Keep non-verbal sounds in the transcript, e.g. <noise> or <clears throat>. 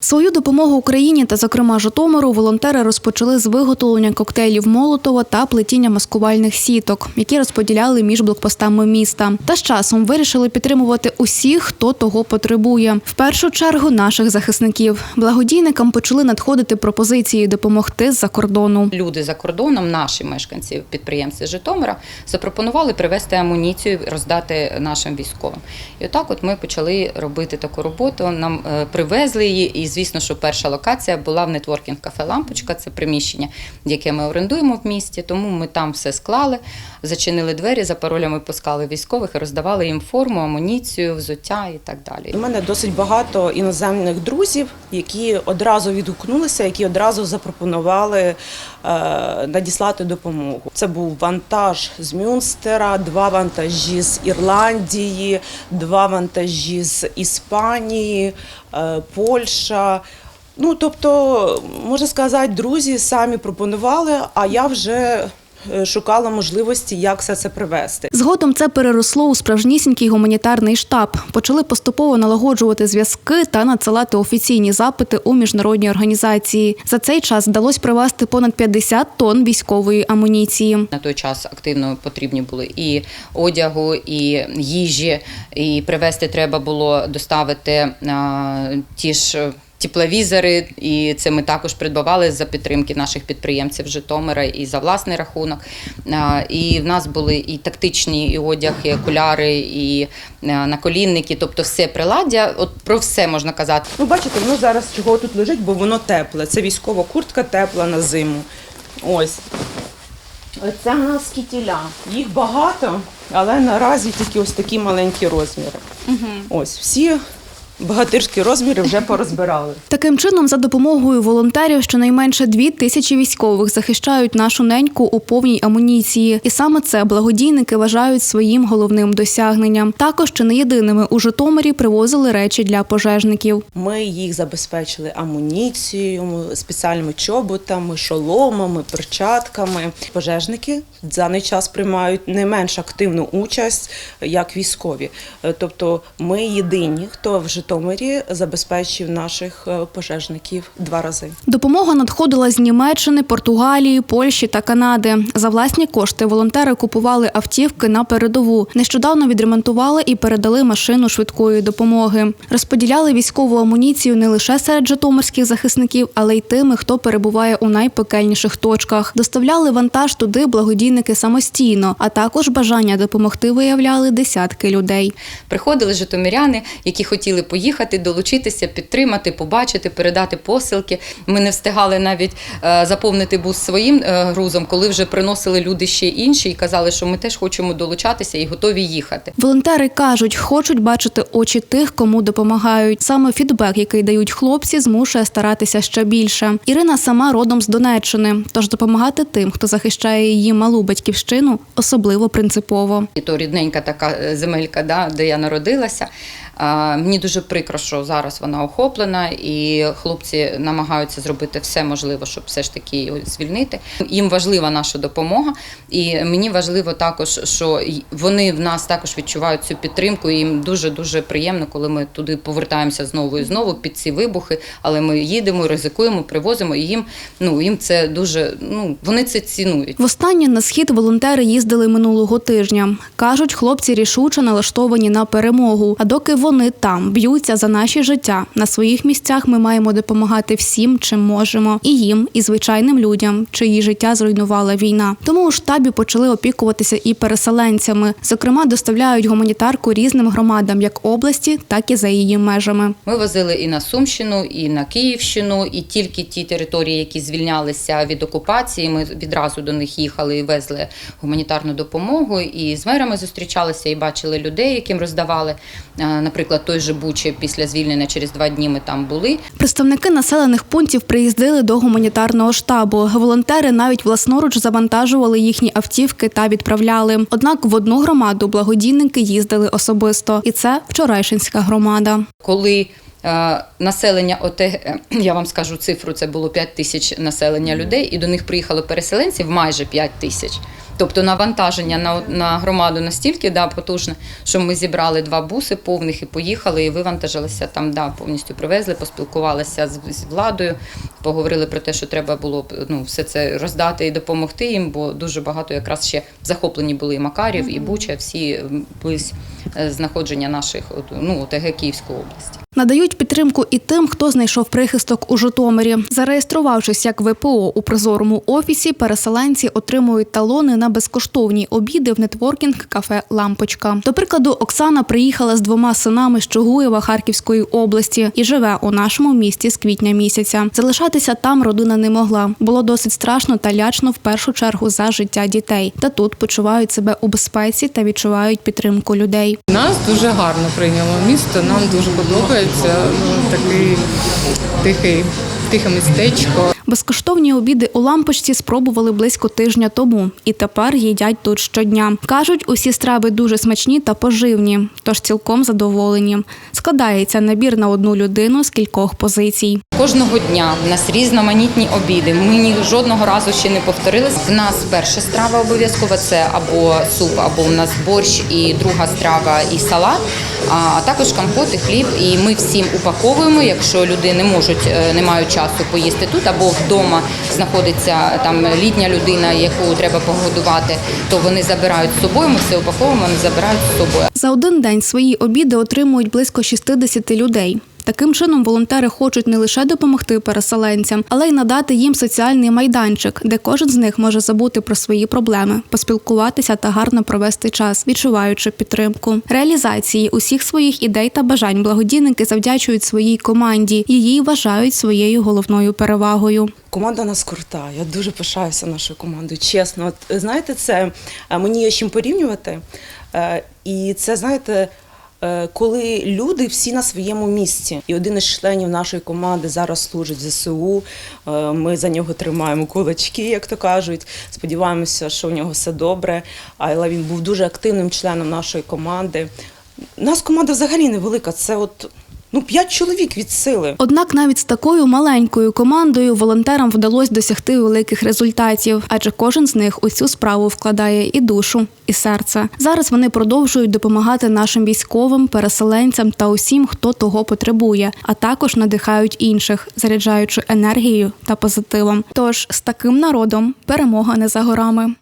Свою допомогу Україні та, зокрема, Житомиру, волонтери розпочали з виготовлення коктейлів Молотова та плетіння маскувальних сіток, які розподіляли між блокпостами міста. Та з часом вирішили підтримувати усіх, хто того потребує. В першу чергу наших захисників. Благодійникам почали надходити пропозиції допомогти з-за кордону. Люди за кордоном, наші мешканці, підприємці Житомира, запропонували привезти амуніцію, роздати нашим військовим. І отак, от ми почали робити таку роботу. Нам е, привезли її, і звісно, що перша локація була в нетворкінг кафе Лампочка. Це приміщення, яке ми орендуємо в місті. Тому ми там все склали, зачинили двері, за паролями пускали військових роздавали їм форму, амуніцію, взуття і так далі. У мене досить багато іноземних друзів, які одразу відгукнулися, які одразу запропонували е, надіслати допомогу. Це був вантаж з Мюнстера, два вантажі з Ірландії, два вантажі з Іспанії, е, Ну, тобто, можна сказати, друзі самі пропонували, а я вже е, шукала можливості, як все це привезти. Згодом це переросло у справжнісінький гуманітарний штаб. Почали поступово налагоджувати зв'язки та надсилати офіційні запити у міжнародні організації. За цей час вдалося привезти понад 50 тонн військової амуніції. На той час активно потрібні були і одягу, і їжі, і привезти треба було доставити а, ті ж. Тепловізори, і це ми також придбавали за підтримки наших підприємців Житомира і за власний рахунок. І в нас були і тактичні, і одяг, і окуляри, і наколінники, тобто все приладдя. От про все можна казати. Ну, бачите, воно зараз чого тут лежить, бо воно тепле. Це військова куртка тепла на зиму. Ось. Це в нас кітіля. Їх багато, але наразі тільки ось такі маленькі розміри. Ось всі богатирські розміри вже порозбирали. Таким чином, за допомогою волонтерів, щонайменше дві тисячі військових захищають нашу неньку у повній амуніції, і саме це благодійники вважають своїм головним досягненням. Також чи не єдиними у Житомирі привозили речі для пожежників. Ми їх забезпечили амуніцією, спеціальними чоботами, шоломами, перчатками. Пожежники в даний час приймають не менш активну участь, як військові. Е, Тобто ми єдині, хто в Житомирі забезпечив наших е, пожежників два рази. Допомога надходила з Німеччини, Португалії, Польщі та Канади. За власні кошти волонтери купували автівки на передову. Нещодавно відремонтували і передали машину швидкої допомоги. Розподіляли військову амуніцію не лише серед житомирських захисників, але й тими, хто перебуває у найпекельніших точках. Доставляли вантаж туди благодійники самостійно, а також бажання допомогти виявляли десятки людей. Приходили житомиряни, які хотіли поїхати, долучитися, підтримати, побачити, передати посилки. Ми не встигали навіть е, заповнити бус своїм е, грузом, коли вже приносили люди ще інші і казали, що ми теж хочемо долучатися і готові їхати. Волонтери кажуть, хочуть бачити очі тих, кому допомагають. Саме фідбек, який дають хлопці, змушує старатися ще більше. Ірина сама родом з Донеччини, тож допомагати тим, хто захищає її малу батьківщину, особливо принципово. І то рідненька така е, земелька, да, де я народилася. Мені дуже прикро, що зараз вона охоплена, і хлопці намагаються зробити все можливе, щоб все ж таки його звільнити. Їм важлива наша допомога, і мені важливо також, що вони в нас також відчувають цю підтримку. І їм дуже дуже приємно, коли ми туди повертаємося знову і знову під ці вибухи. Але ми їдемо, ризикуємо, привозимо. І їм ну їм це дуже ну вони це цінують. Востаннє на схід волонтери їздили минулого тижня. кажуть, хлопці рішуче налаштовані на перемогу. А доки вони там б'ються за наші життя, на своїх місцях ми маємо допомагати всім, чим можемо, і їм, і звичайним людям, чиї життя зруйнувала війна. Тому у штабі почали опікуватися і переселенцями. Зокрема, доставляють гуманітарку різним громадам, як області, так і за її межами. Ми возили і на Сумщину, і на Київщину, і тільки ті території, які звільнялися від окупації. Ми відразу до них їхали і везли гуманітарну допомогу. І з мерами зустрічалися і бачили людей, яким роздавали. Е, Наприклад, той же Бучі після звільнення через два дні ми там були. Представники населених пунктів приїздили до гуманітарного штабу. Волонтери навіть власноруч завантажували їхні автівки та відправляли. Однак в одну громаду благодійники їздили особисто, і це вчорайшинська громада. Коли е, населення ОТГ, <clears throat> я вам скажу цифру, це було 5 тисяч населення людей, і до них приїхало переселенців майже 5 тисяч. Тобто навантаження на, на громаду настільки да, потужне, що ми зібрали два буси повних і поїхали, і вивантажилися там, да, повністю привезли, поспілкувалися з, з владою, поговорили про те, що треба було б, ну, все це роздати і допомогти їм, бо дуже багато якраз ще захоплені були і Макарів, і Буча, всі близь е, знаходження наших ну, ОТГ Київської області. Надають підтримку і тим, хто знайшов прихисток у Житомирі. Зареєструвавшись як ВПО у прозорому офісі, переселенці отримують талони на безкоштовні обіди в нетворкінг кафе Лампочка. До прикладу, Оксана приїхала з двома синами з Чугуєва Харківської області і живе у нашому місті з квітня місяця. Залишатися там родина не могла. Було досить страшно та лячно в першу чергу за життя дітей. Та тут почувають себе у безпеці та відчувають підтримку людей. Нас дуже гарно прийняло місто, нам дуже подобається. Ну, такий тихий, тихе містечко. Безкоштовні обіди у лампочці спробували близько тижня тому, і тепер їдять тут щодня. кажуть, усі страви дуже смачні та поживні, тож цілком задоволені. Складається набір на одну людину з кількох позицій. Кожного дня в нас різноманітні обіди. Ми ні жодного разу ще не повторили. В нас перша страва обов'язково це або суп, або у нас борщ, і друга страва і салат, а також компот і хліб. І ми всім упаковуємо. Якщо люди не можуть, е, не мають часу поїсти тут, або вдома знаходиться там літня людина, яку треба погодувати, то вони забирають з собою. Ми все упаковуємо, вони забирають з собою. За один день свої обіди отримують близько 60 людей. Таким чином, волонтери хочуть не лише допомогти переселенцям, але й надати їм соціальний майданчик, де кожен з них може забути про свої проблеми, поспілкуватися та гарно провести час, відчуваючи підтримку. Реалізації усіх своїх ідей та бажань благодійники завдячують своїй команді. Її вважають своєю головною перевагою. Команда нас крута. Я дуже пишаюся нашою командою. Чесно, от знаєте, це е, мені є чим порівнювати. Е, І це знаєте. Е, Коли люди всі на своєму місці, і один із членів нашої команди зараз служить ЗСУ. е, Ми за нього тримаємо кулачки, як то кажуть. Сподіваємося, що у нього все добре. Але він був дуже активним членом нашої команди. У нас команда взагалі невелика. Це от ну п'ять чоловік від сили. Однак навіть з такою маленькою командою волонтерам вдалося досягти великих результатів, адже кожен з них у цю справу вкладає і душу, і серце. Зараз вони продовжують допомагати нашим військовим, переселенцям та усім, хто того потребує, а також надихають інших, заряджаючи енергією та позитивом. Тож з таким народом перемога не за горами.